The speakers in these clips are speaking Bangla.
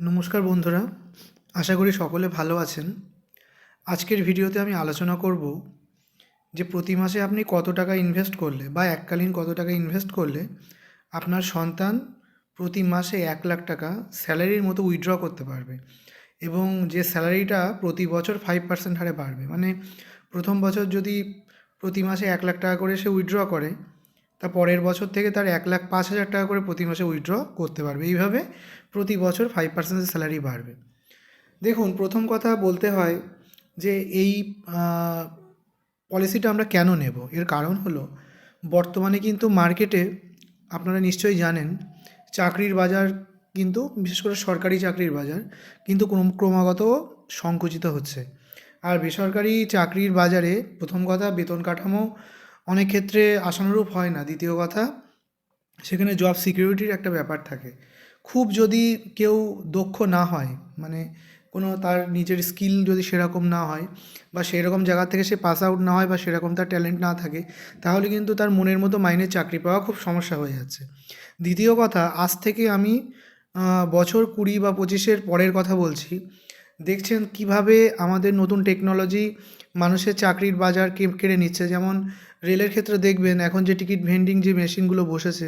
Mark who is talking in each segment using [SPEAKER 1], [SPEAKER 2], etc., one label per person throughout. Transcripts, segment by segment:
[SPEAKER 1] নমস্কার বন্ধুরা, আশা করি সকলে ভালো আছেন। আজকের ভিডিওতে আমি আলোচনা করব যে প্রতি মাসে আপনি কত টাকা ইনভেস্ট করলে বা এককালীন কত টাকা ইনভেস্ট করলে আপনার সন্তান প্রতি মাসে এক লাখ টাকা স্যালারির মতো উইথড্র করতে পারবে এবং যে স্যালারিটা প্রতি বছর ফাইভ পার্সেন্ট হারে বাড়বে। মানে প্রথম বছর যদি প্রতি মাসে এক লাখ টাকা করে সে উইথড্র করে, তা পরের বছর থেকে তার এক লাখ পাঁচ হাজার টাকা করে প্রতি মাসে উইথড্র করতে পারবে। এইভাবে প্রতি বছর ফাইভ পার্সেন্টের স্যালারি বাড়বে। দেখুন, প্রথম কথা বলতে হয় যে এই পলিসিটা আমরা কেন নেব? এর কারণ হলো, বর্তমানে কিন্তু মার্কেটে আপনারা নিশ্চয়ই জানেন, চাকরির বাজার কিন্তু, বিশেষ করে সরকারি চাকরির বাজার, কিন্তু ক্রমাগত সংকুচিত হচ্ছে। আর বেসরকারি চাকরির বাজারে প্রথম কথা, বেতন কাঠামো অনেক ক্ষেত্রে আশানুরূপ হয় না। দ্বিতীয় কথা, সেখানে জব সিকিউরিটির একটা ব্যাপার থাকে। খুব যদি কেউ দক্ষ না হয় মানে কোনো তার নিজের স্কিল যদি সেরকম না হয় বা সেরকম জায়গা থেকে সে পাস আউট না হয় বা সেরকম তার ট্যালেন্ট না থাকে, তাহলে কিন্তু তার মনের মতো মাইনের চাকরি পাওয়া খুব সমস্যা হয়ে যাচ্ছে। দ্বিতীয় কথা, আজ থেকে আমি বছর কুড়ি বা পঁচিশের পরের কথা বলছি, দেখছেন কীভাবে আমাদের নতুন টেকনোলজি মানুষের চাকরির বাজার কেড়ে নিচ্ছে। যেমন রেলের ক্ষেত্রে দেখবেন এখন যে টিকিট ভেন্ডিং যে মেশিনগুলো বসেছে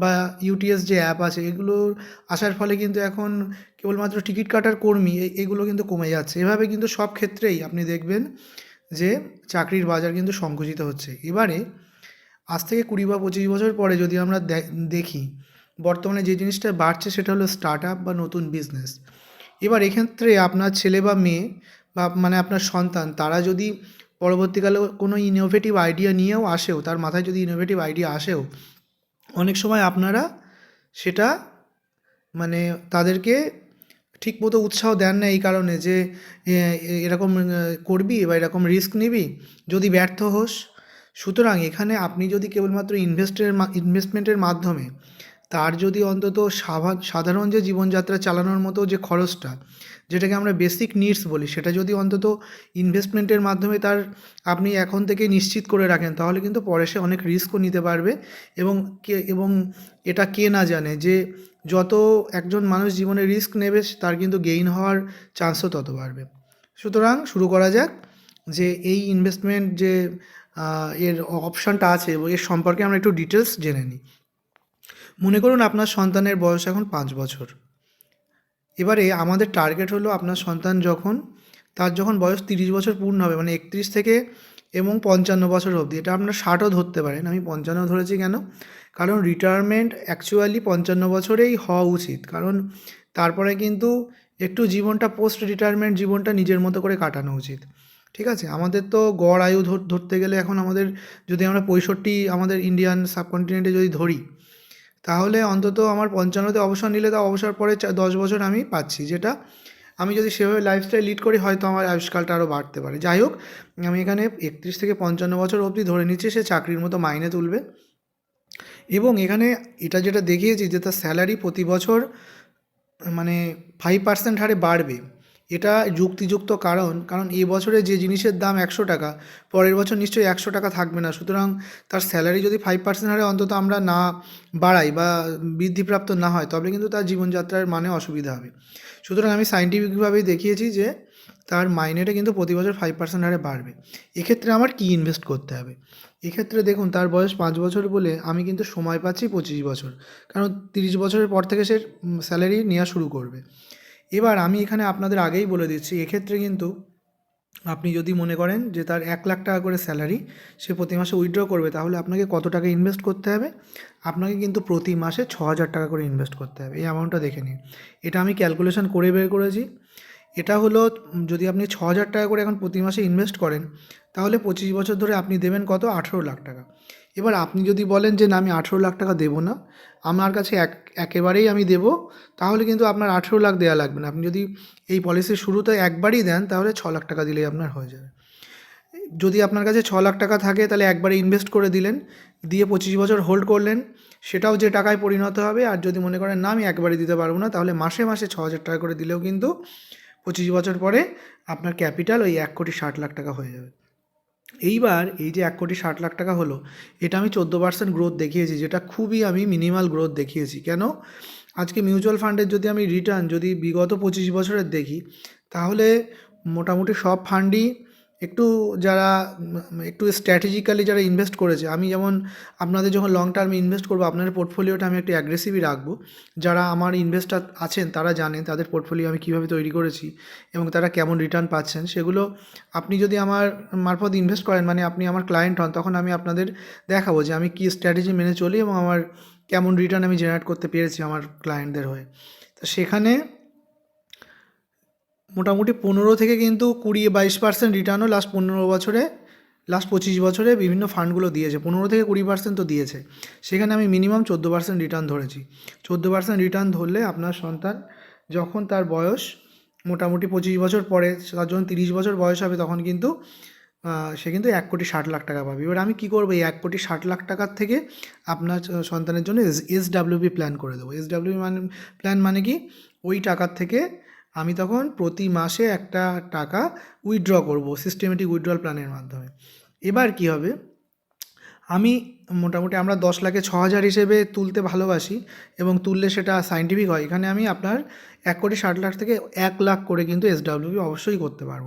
[SPEAKER 1] বা ইউটিএস যে অ্যাপ আছে, এগুলোর আসার ফলে কিন্তু এখন কেবলমাত্র টিকিট কাটার কর্মী এগুলো কিন্তু কমে যাচ্ছে। এভাবে কিন্তু সব ক্ষেত্রেই আপনি দেখবেন যে চাকরির বাজার কিন্তু সংকুচিত হচ্ছে। এবারে আজ থেকে কুড়ি বা পঁচিশ বছর পরে যদি আমরা দেখি, বর্তমানে যে জিনিসটা বাড়ছে সেটা হলো স্টার্ট আপ বা নতুন বিজনেস এবার এক্ষেত্রে আপনার ছেলে বা মেয়ে বা মানে আপনার সন্তান, তারা যদি পরবর্তীকালে কোনো ইনোভেটিভ আইডিয়া নিয়েও আসেও, তার মাথায় যদি ইনোভেটিভ আইডিয়া আসেও অনেক সময় আপনারা সেটা মানে তাদেরকে ঠিক মতো উৎসাহ দেন না এই কারণে যে এরকম করবি বা এরকম রিস্ক নিবি, যদি ব্যর্থ হোস। সুতরাং এখানে আপনি যদি কেবলমাত্র ইনভেস্টের ইনভেস্টমেন্টের মাধ্যমে তার যদি অন্তত সাধারণ যে জীবনযাত্রা চালানোর মতো যে খরচটা যেটাকে আমরা বেসিক নিডস বলি, সেটা যদি অন্তত ইনভেস্টমেন্টের মাধ্যমে তার আপনি এখন থেকে নিশ্চিত করে রাখেন, তাহলে কিন্তু পরে সে অনেক রিস্কও নিতে পারবে এবং কে, এবং এটা কে না জানে যে যত একজন মানুষ জীবনে রিস্ক নেবে, তার কিন্তু গেইন হওয়ার চান্সও তত বাড়বে। সুতরাং শুরু করা যাক যে এই ইনভেস্টমেন্ট যে এর অপশানটা আছে এবং এর সম্পর্কে আমরা একটু ডিটেলস জেনে নিই। মনে করুন আপনার সন্তানের বয়স এখন পাঁচ বছর। এবারে আমাদের টার্গেট হলো আপনার সন্তান যখন, তার যখন বয়স তিরিশ বছর পূর্ণ হবে মানে একত্রিশ থেকে এবং পঞ্চান্ন বছর অবধি, এটা আপনার ষাটও ধরতে পারেন। আমি পঞ্চান্ন ধরেছি কেন? কারণ রিটায়ারমেন্ট অ্যাকচুয়ালি পঞ্চান্ন বছরেই হওয়া উচিত। কারণ তারপরে কিন্তু একটু জীবনটা পোস্ট রিটায়ারমেন্ট জীবনটা নিজের মতো করে কাটানো উচিত। ঠিক আছে? আমাদের তো গড় আয়ু ধর- ধরতে গেলে এখন আমাদের যদি আমরা পঁয়ষট্টি আমাদের ইন্ডিয়ান সাবকন্টিনেন্টে যদি ধরি তাহলে অন্তত আমার পঞ্চান্নতে অবসর নিলে তা অবসর পরে দশ বছর আমি পাচ্ছি, যেটা আমি যদি সেভাবে লাইফস্টাইল লিড করি হয়তো আমার আয়ুষ্কালটা আরও বাড়তে পারে। যাই হোক, আমি এখানে একত্রিশ থেকে পঞ্চান্ন বছর অবধি ধরে নিচ্ছি, সে চাকরির মতো মাইনে তুলবে। এবং এখানে এটা যেটা দেখিয়েছি যে তার স্যালারি প্রতি বছর মানে ফাইভ পার্সেন্ট হারে বাড়বে। এটা যুক্তিযুক্ত কারণ কারণ এই বছরে যে জিনিসের দাম একশো টাকা, পরের বছর নিশ্চয়ই একশো টাকা থাকবে না। সুতরাং তার স্যালারি যদি ফাইভ পার্সেন্ট হারে অন্তত আমরা না বাড়াই বা বৃদ্ধিপ্রাপ্ত না হয়, তবে কিন্তু তার জীবনযাত্রার মানে অসুবিধা হবে। সুতরাং আমি সাইন্টিফিকভাবেই দেখিয়েছি যে তার মাইনেটা কিন্তু প্রতি বছর ফাইভ পার্সেন্ট হারে বাড়বে। এক্ষেত্রে আমার কী ইনভেস্ট করতে হবে? এক্ষেত্রে দেখুন, তার বয়স পাঁচ বছর বলে আমি কিন্তু সময় পাচ্ছি পঁচিশ বছর। কারণ তিরিশ বছরের পর থেকে সে স্যালারি নেওয়া শুরু করবে। এবার আমি এখানে আপনাদের আগেই বলে দিচ্ছি, এক্ষেত্রে কিন্তু আপনি যদি মনে করেন যে তার এক লাখ টাকা করে স্যালারি, সে প্রতি মাসে উইথড্র করবে, তাহলে আপনাকে কত টাকা ইনভেস্ট করতে হবে? আপনাকে কিন্তু প্রতি মাসে ছ হাজার টাকা করে ইনভেস্ট করতে হবে, এই অ্যামাউন্টটা দেখে নিন। এটা আমি ক্যালকুলেশন করে বের করেছি। এটা হলো যদি আপনি ছ হাজার টাকা করে এখন প্রতি মাসে ইনভেস্ট করেন, তাহলে পঁচিশ বছর ধরে আপনি দেবেন কত? আঠেরো লাখ টাকা। এবার আপনি যদি বলেন যে, না, আমি আঠেরো লাখ টাকা দেবো না, আমার কাছে এক, একেবারেই আমি দেবো, তাহলে কিন্তু আপনার আঠেরো লাখ দেওয়া লাগবে না। আপনি যদি এই পলিসির শুরুতে একবারই দেন, তাহলে ছ লাখ টাকা দিলেই আপনার হয়ে যাবে। যদি আপনার কাছে ছ লাখ টাকা থাকে, তাহলে একবারে ইনভেস্ট করে দিলেন, দিয়ে পঁচিশ বছর হোল্ড করলেন, সেটাও যে টাকায় পরিণত হবে, আর যদি মনে করেন, না, আমি একবারে দিতে পারব না, তাহলে মাসে মাসে ছ হাজার টাকা করে দিলেও কিন্তু পঁচিশ বছর পরে আপনার ক্যাপিটাল ওই এক কোটি ষাট লাখ টাকা হয়ে যাবে। এইবার এই যে এক কোটি ষাট লাখ টাকা হলো, এটা আমি চোদ্দ পার্সেন্ট গ্রোথ দেখিয়েছি, যেটা খুবই আমি মিনিমাল গ্রোথ দেখিয়েছি। কেন? আজকে মিউচুয়াল ফান্ডের যদি আমি রিটার্ন যদি বিগত পঁচিশ বছরের দেখি, তাহলে মোটামুটি সব ফান্ডই একটু যারা একটু স্ট্র্যাটেজিক্যালি যারা ইনভেস্ট করেছে, আমি যেমন আপনাদের যখন লং টার্মে ইনভেস্ট করব, আপনাদের পোর্টফোলিওটা আমি একটু অ্যাগ্রেসিভই রাখব। যারা আমার ইনভেস্টার আছেন, তারা জানেন তাদের পোর্টফোলিও আমি কীভাবে তৈরি করেছি এবং তারা কেমন রিটার্ন পাচ্ছেন। সেগুলো আপনি যদি আমার মারফত ইনভেস্ট করেন মানে আপনি আমার ক্লায়েন্ট হন, তখন আমি আপনাদের দেখাবো যে আমি কী স্ট্র্যাটেজি মেনে চলি এবং আমার কেমন রিটার্ন আমি জেনারেট করতে পেরেছি আমার ক্লায়েন্টদের হয়ে। তো সেখানে মোটামুটি পনেরো থেকে কিন্তু কুড়ি বাইশ পার্সেন্ট রিটার্নও লাস্ট পনেরো বছরে লাস্ট পঁচিশ বছরে বিভিন্ন ফান্ডগুলো দিয়েছে। পনেরো থেকে কুড়ি পার্সেন্ট তো দিয়েছে। সেখানে আমি মিনিমাম চোদ্দ পার্সেন্ট রিটার্ন ধরেছি। চোদ্দ পার্সেন্ট রিটার্ন ধরলে আপনার সন্তান যখন তার বয়স মোটামুটি পঁচিশ বছর পরে, তার যখন তিরিশ বছর বয়স হবে তখন কিন্তু সে কিন্তু এক কোটি ষাট লাখ টাকা পাবে। এবার আমি কী করব? এই এক কোটি ষাট লাখ টাকার থেকে আপনার সন্তানের জন্য এস এস ডাব্লিউপি প্ল্যান করে দেবো। এস ডাব্লিউপি মানে প্ল্যান মানে কি? ওই টাকার থেকে আমি তখন প্রতি মাসে একটা টাকা উইথড্র করব সিস্টেমেটিক উইথড্রল প্ল্যানের মাধ্যমে। এবার কি হবে? আমি মোটামুটি আমরা দশ লাখে ছ হাজার হিসেবে তুলতে ভালোবাসি এবং তুললে সেটা সাইন্টিফিক হয়। এখানে আমি আপনার এক কোটি ষাট লাখ থেকে এক লাখ করে কিন্তু এসডাব্লিউপি অবশ্যই করতে পারব।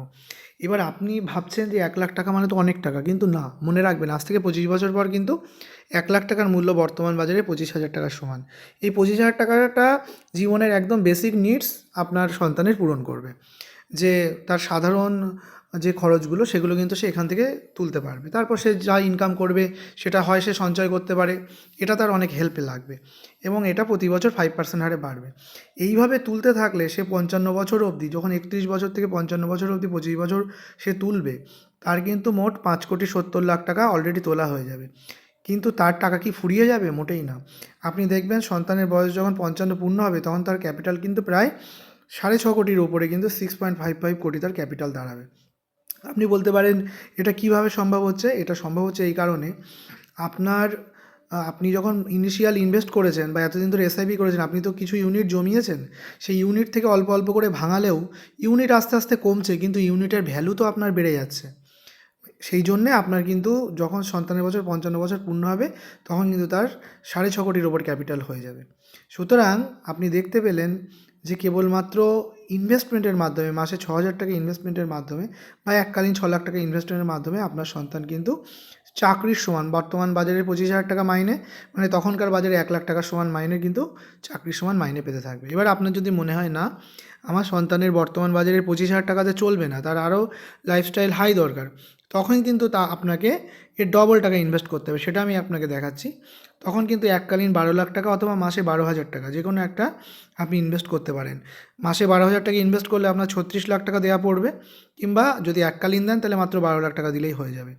[SPEAKER 1] এবার আপনি ভাবছেন যে এক লাখ টাকা মানে তো অনেক টাকা, কিন্তু না, মনে রাখবেন, আজ থেকে পঁচিশ বছর পর কিন্তু এক লাখ টাকার মূল্য বর্তমান বাজারে পঁচিশ হাজার টাকার সমান। এই পঁচিশ হাজার টাকাটা জীবনের একদম বেসিক নিডস আপনার সন্তানের পূরণ করবে। যে তার সাধারণ যে খরচগুলো সেগুলো কিন্তু সে এখান থেকে তুলতে পারবে। তারপর সে যা ইনকাম করবে, সেটা হয় সে সঞ্চয় করতে পারে। এটা তার অনেক হেল্পে লাগবে এবং এটা প্রতি বছর ফাইভ পার্সেন্ট হারে বাড়বে। এইভাবে তুলতে থাকলে সে পঞ্চান্ন বছর অবধি, যখন একত্রিশ বছর থেকে পঞ্চান্ন বছর অবধি, পঁচিশ বছর সে তুলবে, তার কিন্তু মোট পাঁচ কোটি সত্তর লাখ টাকা অলরেডি তোলা হয়ে যাবে। কিন্তু তার টাকা কি ফুরিয়ে যাবে? মোটেই না। আপনি দেখবেন সন্তানের বয়স যখন পঞ্চান্ন পূর্ণ হবে, তখন তার ক্যাপিটাল কিন্তু প্রায় সাড়ে ছ কোটির উপরে কিন্তু সিক্স পয়েন্ট ফাইভ ফাইভ কোটি তার ক্যাপিটাল দাঁড়াবে। আপনি বলতে পারেন, এটা কীভাবে সম্ভব হচ্ছে? এটা সম্ভব হচ্ছে এই কারণে, আপনার, আপনি যখন ইনিশিয়াল ইনভেস্ট করেছেন বা এতদিন ধরে এসআইপি করেছেন, আপনি তো কিছু ইউনিট জমিয়েছেন, সেই ইউনিট থেকে অল্প অল্প করে ভাঙালেও ইউনিট আস্তে আস্তে কমছে, কিন্তু ইউনিটের ভ্যালু তো আপনার বেড়ে যাচ্ছে। সেই জন্যে আপনার কিন্তু যখন সন্তানের বছর পঞ্চান্ন বছর পূর্ণ হবে, তখন কিন্তু তার সাড়ে ছ কোটির ওপর ক্যাপিটাল হয়ে যাবে। সুতরাং আপনি দেখতে পেলেন যে কেবলমাত্র ইনভেস্টমেন্টের মাধ্যমে, মাসে ছ হাজার টাকা ইনভেস্টমেন্টের মাধ্যমে বা এককালীন ছ লাখ টাকা ইনভেস্টমেন্টের মাধ্যমে আপনার সন্তান কিন্তু চাকরির সমান, বর্তমান বাজারে পঁচিশ হাজার টাকা মাইনে মানে তখনকার বাজারে এক লাখ টাকা সমান মাইনে কিন্তু চাকরির সমান মাইনে পেতে থাকবে। এবার আপনার যদি মনে হয় না আমার সন্তানের বর্তমান বাজারে পঁচিশ হাজার টাকাতে চলবে না, তার আরও লাইফস্টাইল হাই দরকার। তখন কিন্তু তা আপনাকে এর ডবল টাকা ইনভেস্ট করতে হবে, সেটা আমি আপনাকে দেখাচ্ছি। তখন কিন্তু এককালীন বারো লাখ টাকা অথবা মাসে বারো হাজার টাকা যে কোনো একটা আপনি ইনভেস্ট করতে পারেন। মাসে বারো হাজার টাকা ইনভেস্ট করলে আপনার ছত্রিশ লাখ টাকা দেওয়া পড়বে, কিংবা যদি এককালীন দেন তাহলে মাত্র বারো লাখ টাকা দিলেই হয়ে যাবে।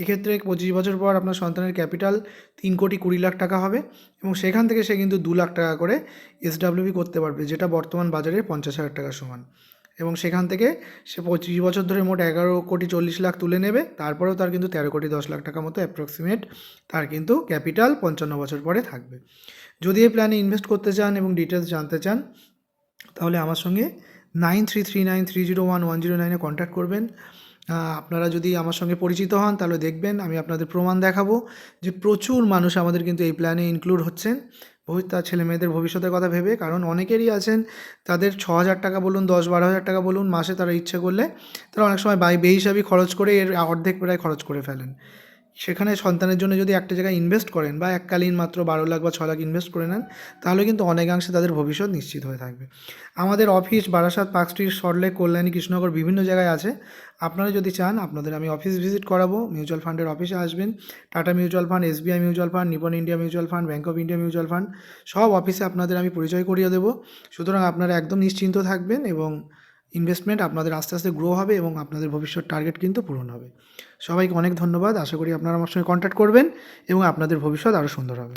[SPEAKER 1] এক্ষেত্রে পঁচিশ বছর পর আপনার সন্তানের ক্যাপিটাল তিন কোটি কুড়ি লাখ টাকা হবে, এবং সেখান থেকে সে কিন্তু দু লাখ টাকা করে এসডাব্লিউবি করতে পারবে, যেটা বর্তমান বাজারে পঞ্চাশ হাজার টাকা সমান। এবং সেখান থেকে সে পঁচিশ বছর ধরে মোট এগারো কোটি চল্লিশ লাখ তুলে নেবে। তারপরেও তার কিন্তু তেরো কোটি দশ লাখ টাকা মতো অ্যাপ্রক্সিমেট তার কিন্তু ক্যাপিটাল পঞ্চান্ন বছর পরে থাকবে। যদি এই প্ল্যানে ইনভেস্ট করতে চান এবং ডিটেলস জানতে চান, তাহলে আমার সঙ্গে nine three three nine three zero one one zero নাইনে কন্ট্যাক্ট করবেন। আপনারা যদি আমার সঙ্গে পরিচিত হন, তাহলে দেখবেন আমি আপনাদের প্রমাণ দেখাবো যে প্রচুর মানুষ আমাদের কিন্তু এই প্ল্যানে ইনক্লুড হচ্ছেন। ছেলে মেয়েদের ভবিষ্যতের কথা ভেবে, কারণ অনেকেরই আছেন তাদের ছ হাজার টাকা বলুন দশ বারো হাজার টাকা বলুন, মাসে তারা ইচ্ছে করলে তারা অনেক সময় বাই বেহিসাবি খরচ করে এর অর্ধেক প্রায় খরচ করে ফেলেন। সেখানে সন্তানের জন্য যদি একটা জায়গায় ইনভেস্ট করেন বা এককালীন মাত্র বারো লাখ বা ছ লাখ ইনভেস্ট করে নেন, তাহলে কিন্তু অনেকাংশে তাদের ভবিষ্যৎ নিশ্চিত হয়ে থাকবে। আমাদের office Barasat Park Street Salt Lake Kalyani, Krishnanagar বিভিন্ন জায়গায় আছে। আপনারা যদি চান, আপনাদের আমি অফিস ভিজিট করাবো। মিউচুয়াল ফান্ডের অফিসে আসবেন। Tata mutual fund SBI mutual fund Nippon India mutual fund Bank of India mutual fund সব অফিসে আপনাদের আমি পরিচয় করিয়ে দেবো। সুতরাং আপনারা একদম নিশ্চিন্ত থাকবেন এবং ইনভেস্টমেন্ট আপনাদের আস্তে আস্তে গ্রো হবে এবং আপনাদের ভবিষ্যৎ টার্গেট কিন্তু পূরণ হবে। সবাইকে অনেক ধন্যবাদ। আশা করি আপনারা আমার সঙ্গে কন্ট্যাক্ট করবেন এবং আপনাদের ভবিষ্যৎ আরও সুন্দর হবে।